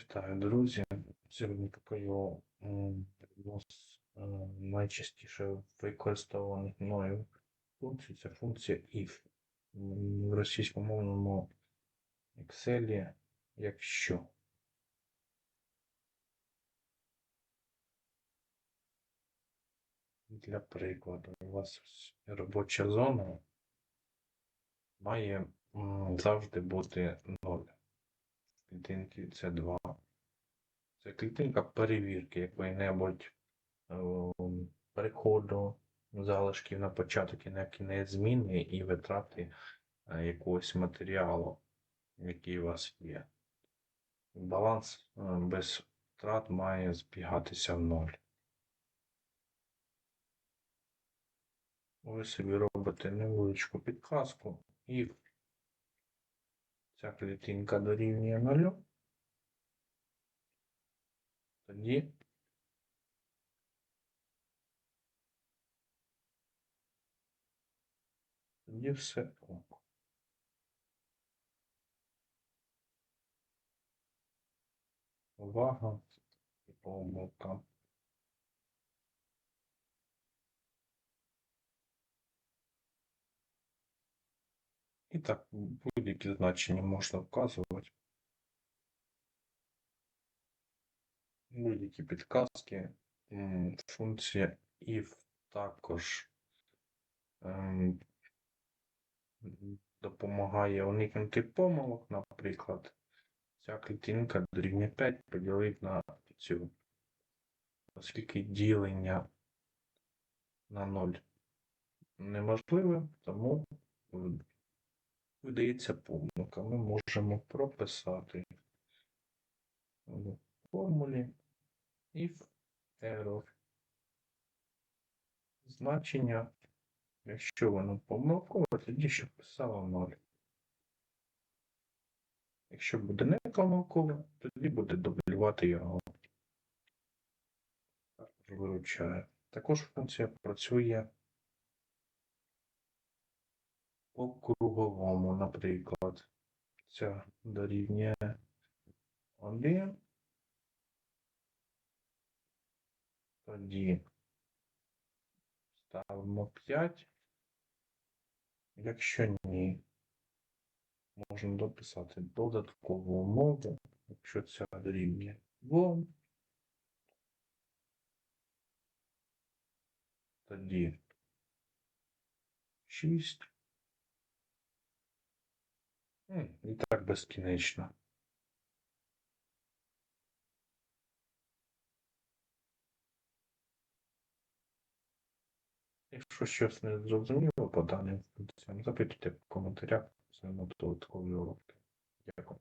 Вітаю, друзі. Сьогодні покажу з е, найчастіше використовуваних мною функцій. Це функція if. В російськомовному Excel, якщо. Для прикладу, у вас робоча зона має завжди бути 0. Клітинки це 2. Це клітинка перевірки якої-небудь е, переходу залишків на початок і на кінець зміни і витрати е, якогось матеріалу, який у вас є. Баланс е, без втрат має збігатися в ноль. Ви собі робите невеличку підказку і ця клітинка дорівнює нулю. Тоді тоді все ок. Увага і помилка. І так, будь-які значення можна вказувати. Будь-які підказки. Функція if також ем, допомагає уникнути помилок, наприклад, ця клітинка дорівнює 5 поділити на цю. Оскільки ділення на 0 неможливе, тому видається помилка. Ми можемо прописати в формулі if error. Значення, якщо воно помилкове, тоді щоб писало 0. Якщо буде не помилкове, тоді буде дублювати його. Виручає. Також функція працює по круговому, наприклад. Ця дорівнює 1. Тоді ставимо 5. Якщо ні, можна дописати додаткову умову, якщо ця дорівнює 2. Тоді 6. І так безкінечно. Якщо щось не зрозуміло по даним функціям, запитуйте в коментарях, це додаткові уроки. Дякую.